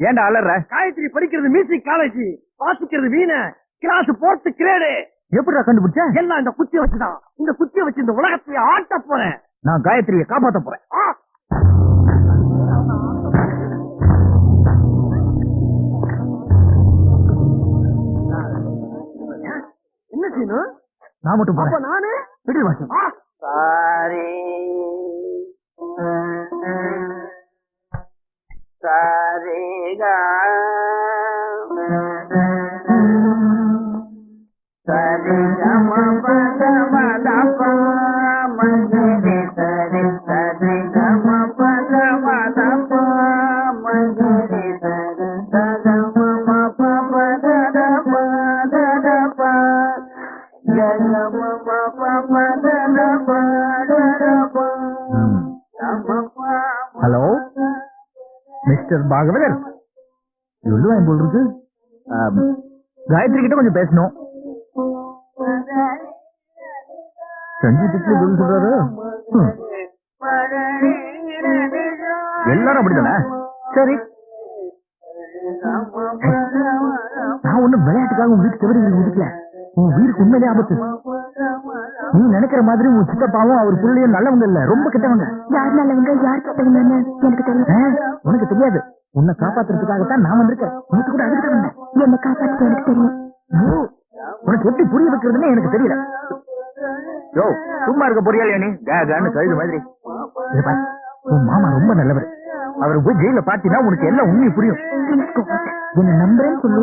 ஏன்டா அலற? காயத்ரி படிக்கிறது மியூசிக் காலேஜ் வாசிக்கிறது வீண கிளாஸ் போர்த்து கிரேடு எப்படிடா கண்டுபிடிச்ச? எல்லாம் இந்த குச்சியை வச்சுதான். இந்த குச்சியை வச்சு இந்த உலகத்தையே ஆட்ட போறேன். நான் காயத்ரியை காப்பாத்த போறேன்! என்ன செய்யணும் நான் மட்டும் நானு? விடு வாசன் ஆ! சாரி. ஹலோ மிஸ்டர் பாகவதர் சொல்லுவேன் போல் இருக்கு? காயத்ரி கிட்ட கொஞ்சம் பேசணும். சங்கீதத்துல பதில் சொல்றாரு? எல்லாரும் அப்படிதானே? சரி. நான் ஒண்ணும் விளையாட்டுக்காக உன் வீட்டு தவிர முடிக்கல உன் வீட்டுக்கு உண்மையிலே ஆபத்து. நீ நினைக்கிற மாதிரி உன் சித்தப்பாவும் அவர் பிள்ளையும் நல்லவங்க இல்ல ரொம்ப கெட்டவங்க. யார் நல்லவங்க யார் கெட்டவங்கன்னு எனக்கு தெரியும். உனக்கு தெரியாது. உன்னை காப்பாத்துறதுக்காகத்தான் நான் வந்திருக்கேன். நேற்று கூட அதுக்கு தான் வந்தேன். என்ன காப்பாற்ற எனக்கு தெரியும். உனக்கு எப்படி புரிய வைக்கிறதுன்னு எனக்கு தெரியல. யோ சும்மா இருக்க பொரியாளியா நீ? கேகான்னு கழுது மாதிரி. உன் மாமா ரொம்ப நல்லவர். அவர் போய் ஜெயில பாத்தீங்கன்னா உனக்கு எல்லாம் உண்மை புரியும். என்ன நம்புறேன்னு சொல்லு.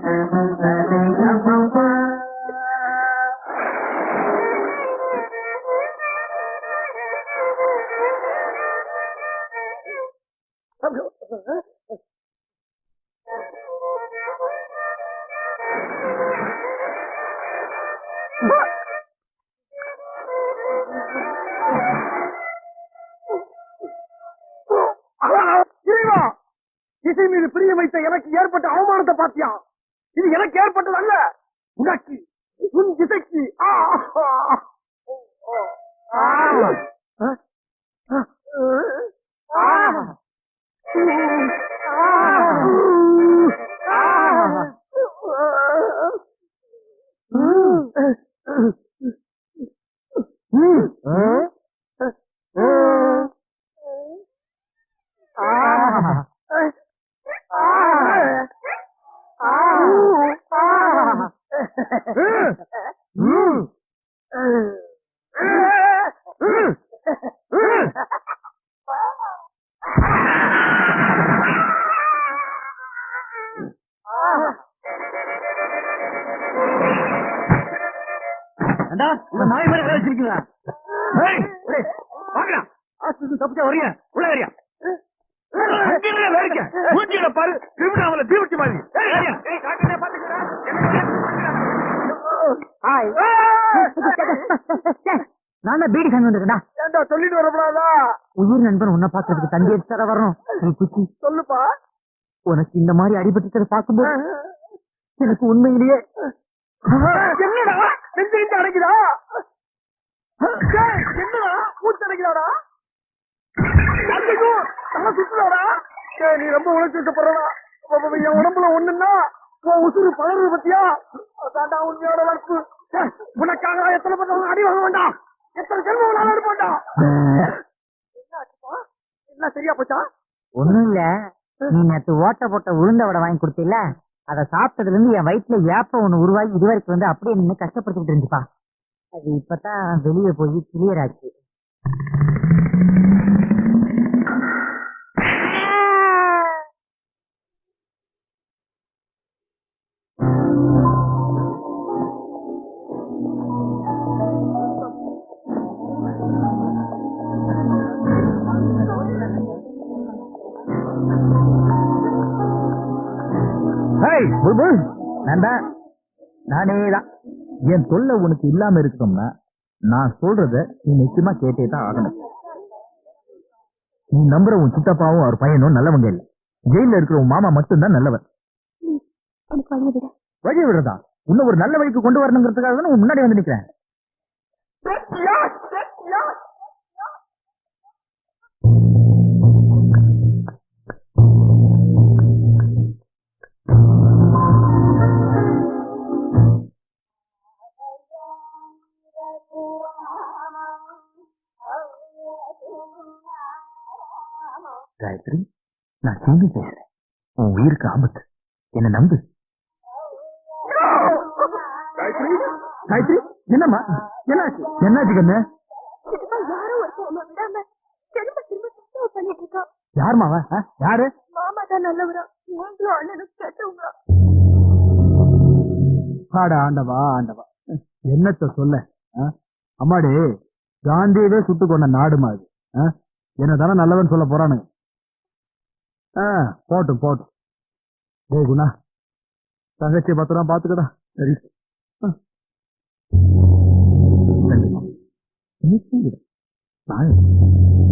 வைத்த எனக்கு ஏற்பட்ட அவமானத்தை பாத்தியா இது எனக்கு ஏற்பட்டது அல்ல. உனக்கு உன் திசைக்கு ஆ! நாய் மாதிரி வேலை வச்சிருக்கீங்களா? வாங்கடா. ஆஸ்பத்திரி தப்பிச்சா வரீங்க. உள்ள வரியா? வேடிக்கை. மூஞ்சியில பாரு, மாதிரி. ஏய், ஏய், காக்கா, பாத்துக்கடா. நான் பீடி சாமி வந்திருக்கேன்டா ஏண்டா சொல்லிட்டு வரப்படாதா உயிர் நண்பன் உன்னை பாக்குறதுக்கு தந்தி எடுத்து வரணும் நீ குச்சி சொல்லுப்பா உனக்கு இந்த மாதிரி அடிபட்டு பார்க்கும்போது எனக்கு உண்மையிலேயே என்னடா? நெஞ்சு நெஞ்சு அடைக்குதா? என்னடா? மூச்சு அடைக்குதாடா? ஐயோ, தலை சுத்துதாடா? நீ ரொம்ப உழைச்சிட்டு போறடா என் உடம்புல ஒண்ணுன்னா உன் உசுறு பதறது பத்தியா? உண்மையோட வளர்ப்பு. உனக்காக எத்தனை பேர் அடி வாங்க வேண்டாம்? எத்தனை செல்வம் என்ன சரியா போச்சா? ஒண்ணும் இல்ல. நீ நேத்து ஓட்ட போட்ட உளுந்த வடை வாங்கி கொடுத்தில அதை சாப்பிட்டதுல இருந்து என் வயிற்றுல ஏப்ப ஒண்ணு உருவாகி இது வரைக்கும் வந்து அப்படியே நின்று கஷ்டப்படுத்திட்டு இருந்துப்பா அது இப்பதான் வெளியே போய் கிளியர் ஆச்சு. என் உனக்கு இல்லாம இருக்கணும்னா நான் சொல்றத நீ நிச்சயமா கேட்டே தான் ஆகணும். நீ நம்புற உன் சித்தப்பாவும் அவர் பையனும் நல்லவங்க இல்ல. ஜெயில இருக்கிற உன் மாமா மட்டும்தான் நல்லவன் வழி விடுறதா? உன்னை ஒரு நல்ல வழிக்கு கொண்டு வரணுங்கிறதுக்காக தான் முன்னாடி வந்து நிக்கிறேன். சிங்கி பேசுறேன் உன் உயிருக்கு ஆபத்து. என்ன நம்பு? காயத்ரி என்னம்மா? என்னாச்சு? என்னாச்சு கண்ணு? யாரோ மாவா ஆ? யாரு? மாமா தான் நல்லவரா. நீங்களும் அண்ணனும் கெட்டவங்க ஆடா ஆண்டவா ஆண்டவா. என்னத்த சொல்ல? அம்மாடி காந்தியவே சுட்டு கொண்ட நாடுமா அது? என்னதானே நல்லவன் சொல்ல போறானுங்க. ஆ போட்டும் போட்டும். டேய் குணா. தங்கச்சியை பத்திரம் பார்த்துக்கடா. சரி. ஆ.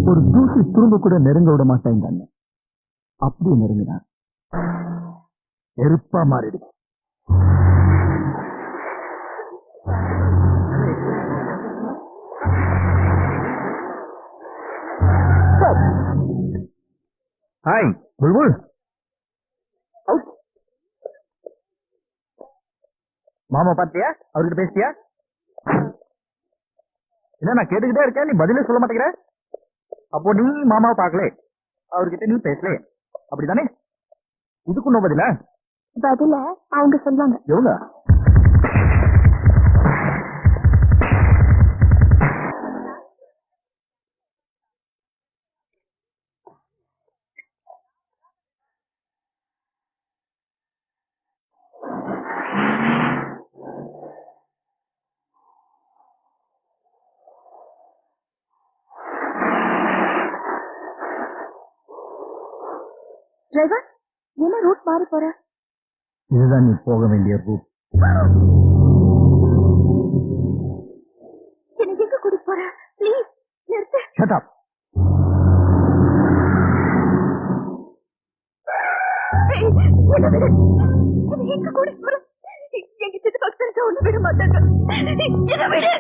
ஒரு தூசி துரும்பு கூட நெருங்க விட மாட்டேன் அண்ணன். அப்படி நெருங்கினான் நெருப்பா மாறிடுது. ஹாய். புல்புல் மாமா பாத்தியா அவர்கிட்ட பேசிட்டியா இல்ல நான் கேட்டுக்கிட்டே இருக்கேன் நீ பதிலே சொல்ல மாட்டேங்கிற அப்போ நீ மாமாவை பார்க்கல அவர்கிட்ட நீ பேசல அப்படிதானே இதுக்கு இன்னும் பதில பதில அவங்க சொல்லுவாங்க எவ்வளோ மாறி போற இதுதான் நீ போக வேண்டிய ரூட் என்ன எங்க கூட்டிட்டு போற? ப்ளீஸ் நிறுத்து. ஷட் அப் எங்க கூட்டிட்டு போற? எங்க சித்து பக்கத்துல ஒண்ணு விட மாட்டாங்க. என்ன விடு.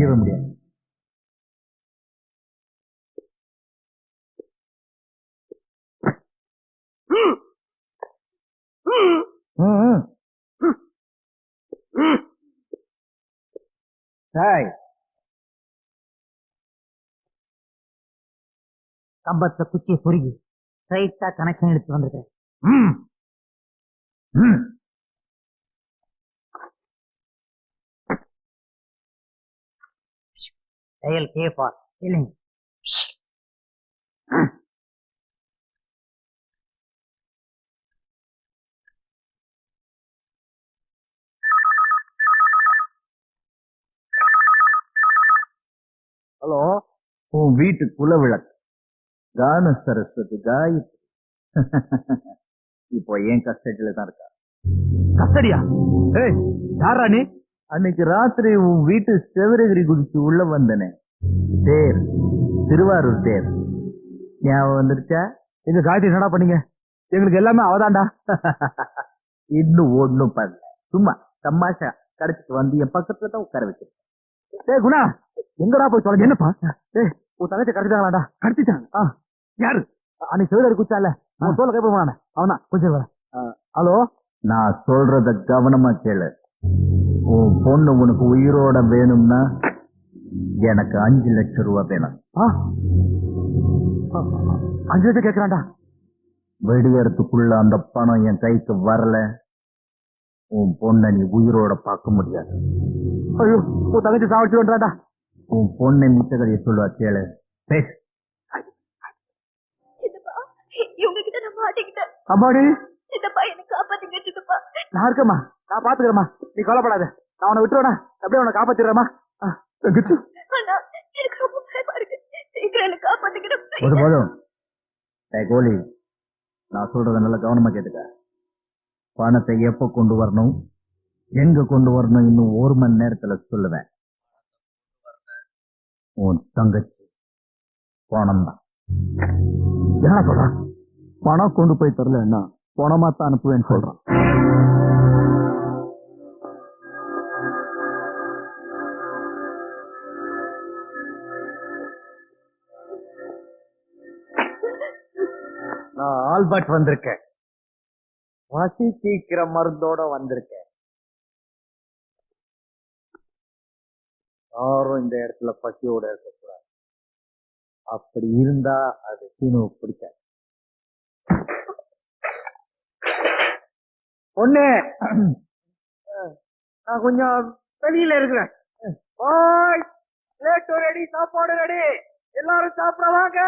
இங்கிருந்து முடியாது கம்பத்தை குச்சியை சொருகி ஸ்ட்ரைட்டா கனெக்ஷன் எடுத்து வந்திருக்கேன் ம். ம். செயல் கே ஃபார் ஃபீலிங் ஹலோ உன் வீட்டு குலவிளக்கு. கான சரஸ்வதி காயத்ரி. இப்போ ஏன் கஸ்டடியில தான் இருக்கா? கஸ்டடியா? ஏய் யாரா நீ? அன்னைக்கு ராத்திரி உன் வீட்டு செவரகிரி குதிச்சு உள்ள வந்தனே. தேர் திருவாரூர் தேர். ஞாபகம் வந்துருச்சா? எங்க காயத்ரி என்னடா பண்ணீங்க? எங்களுக்கு எல்லாமே அவதான்டா. இன்னும் ஒண்ணும் பண்ணல. சும்மா தமாஷா கடைச்சிட்டு வந்து என் பக்கத்துல தான் உட்கார வச்சிருக்கேன். ஏய் குணா எங்கடா போய் தொலைஞ்சு? என்னப்பா? ஏய் உன் தங்கச்சி கடத்திட்டாங்களாடா? கடத்திட்டாங்க? ஆ யாரு? அன்னைக்கு செவிலர் குச்சால அவன் தோலை கைப்பட போனானே. அவனா கொஞ்சம் ஹலோ? நான் சொல்றத கவனமா கேளு. பொண்ணு உனக்கு உயிரோட வேணும்னா எனக்கு அஞ்சு லட்சம் ரூபாய் வேணும். அஞ்சு லட்சம் கேட்கறான்டா வெடியறதுக்குள்ள அந்த பணம் என் கைக்கு வரல. உன் பொண்ணை நீ உயிரோட பார்க்க முடியாது. ஐயோ உன் தங்கச்சி சாவடிச்சுடாடா உன் பொண்ணை மிச்ச கதையை சொல்லுவா கேளு. பேசு. அம்மாடி. நான் இருக்கேம்மா. நான் பாத்துக்கிறேம்மா. நீ கவலைப்படாத. நான் உன்னை விட்டுறேன். அப்படியே உன்னை என்ன காப்பாத்துக்கிறேன் போதும் போதும். கோலி. நான் சொல்றத நல்லா கவனமா கேட்டுக்க. பணத்தை எப்ப கொண்டு வரணும்? எங்க கொண்டு வரணும் இன்னும் ஒரு மணி நேரத்துல சொல்லுவேன். உன் தங்கச்சி பணம் தான். என்ன சொல்றான் பணம் கொண்டு போய் தரலன்னா பணமா தான் அனுப்புவேன்னு சொல்றான். ஆல்பர்ட் வந்திருக்க. பசி தீக்கிற மருந்தோட வந்திருக்க. யாரும் இந்த இடத்துல பசியோட இருக்கக்கூடாது. அப்படி இருந்தா அது சீனு பிடிக்காது. ஒண்ணு நான் கொஞ்சம் வெளியில இருக்கிறேன். ரெடி சாப்பாடு ரெடி எல்லாரும் சாப்பிட வாங்க.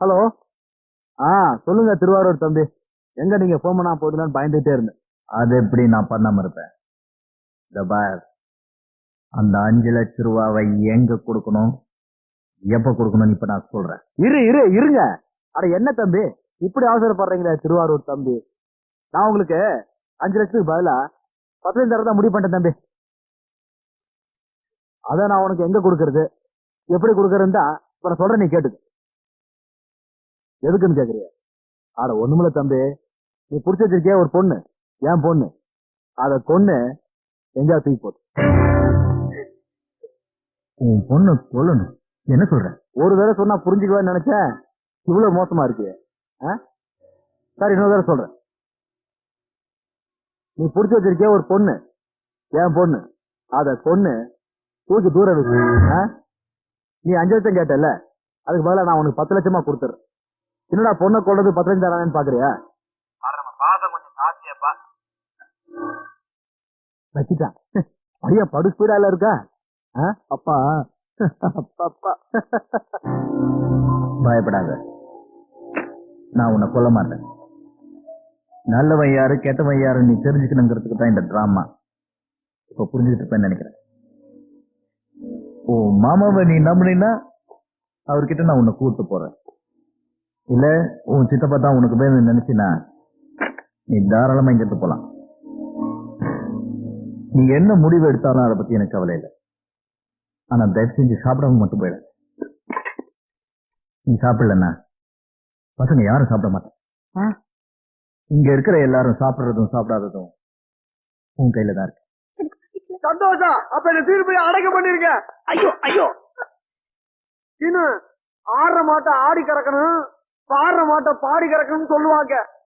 ஹலோ? ஆ சொல்லுங்க திருவாரூர் தம்பி. எங்க நீங்க போன் பண்ணா போதுலான்னு பயந்துட்டே இருந்தேன். அது எப்படி நான் பண்ணாம இருப்பேன்? இந்த பார் அந்த அஞ்சு லட்ச ரூபாவை எங்க கொடுக்கணும்? எப்ப கொடுக்கணும்னு இப்ப நான் சொல்றேன். இரு இரு இருங்க. அட என்ன தம்பி? இப்படி அவசரப்படுறீங்களே திருவாரூர் தம்பி. நான் உங்களுக்கு அஞ்சு லட்சத்துக்கு பதிலா பத்து தான் தரதான் முடிவு பண்ணிட்டேன் தம்பி. அதை நான் உனக்கு எங்க கொடுக்கறது? எப்படி கொடுக்கறதுன்னு தான் இப்ப நான் சொல்றேன் நீ கேட்டுக்க. எதுக்குன்னு கேக்குறிய? அட ஒண்ணுமில்ல தம்பி. நீ புடிச்சு வச்சிருக்கிய? ஒரு பொண்ணு. ஏன் பொண்ணு? அத கொன்னு எங்கேயாவது தூக்கி போட்டு உன் பொண்ணு கொல்லணும் என்ன சொல்ற? ஒரு தடவை சொன்னா புரிஞ்சுக்குவேன்னு நினைச்சேன். இவ்வளவு மோசமா இருக்கு சரி இன்னொரு தடவை சொல்றேன். நீ புடிச்சு வச்சிருக்கிய? ஒரு பொண்ணு. என் பொண்ணு? அத பொண்ணு தூக்கி தூரம் வச்சு? நீ அஞ்சு லட்சம் கேட்டல அதுக்கு பதிலா நான் உனக்கு பத்து லட்சமா கொடுத்துறேன். என்னடா பொண்ணை கொண்டது பத்து லட்சம் தரானேன்னு பாக்குறியா வச்சுட்டான். பையன் படு ஸ்பீடால இருக்கா? அப்பா. அப்பா. பயப்படாத. நான் உன்னை கொல்ல மாட்டேன். நல்லவன் யாரு கெட்டவன் யாரு நீ தெரிஞ்சுக்கணுங்கிறதுக்கு தான் இந்த டிராமா இப்ப புரிஞ்சுக்கிட்டு இருப்பேன்னு நினைக்கிறேன். ஓ மாமாவை நீ நம்பினா அவர்கிட்ட நான் உன்னை கூட்டு போறேன். இல்ல உன் சித்தப்பா தான் உனக்கு வேணும்னு நினைச்சினா நீ தாராளமா இங்கிருந்து போலாம். நீ என்ன முடிவு எடுத்தாலும் அதை பத்தி எனக்கு கவலை இல்லை. ஆனா தயவு செஞ்சு சாப்பிடாம மட்டும் போயிடு. நீ சாப்பிடலன்னா பசங்க யாரும் சாப்பிட மாட்டாங்க. இங்க இருக்கிற எல்லாரும் சாப்பிடுறதும் சாப்பிடாததும் உன் கையில தான் இருக்கு. சந்தோஷம்! அப்ப என்ன தீர்ப்பு அடக்க பண்ணிருக்க ஐயோ ஐயோ! இன்னும் ஆடுற மாட்டை ஆடி கறக்கணும். பாடுற மாட்ட பாடி கிடக்குன்னு சொல்லுவாங்க.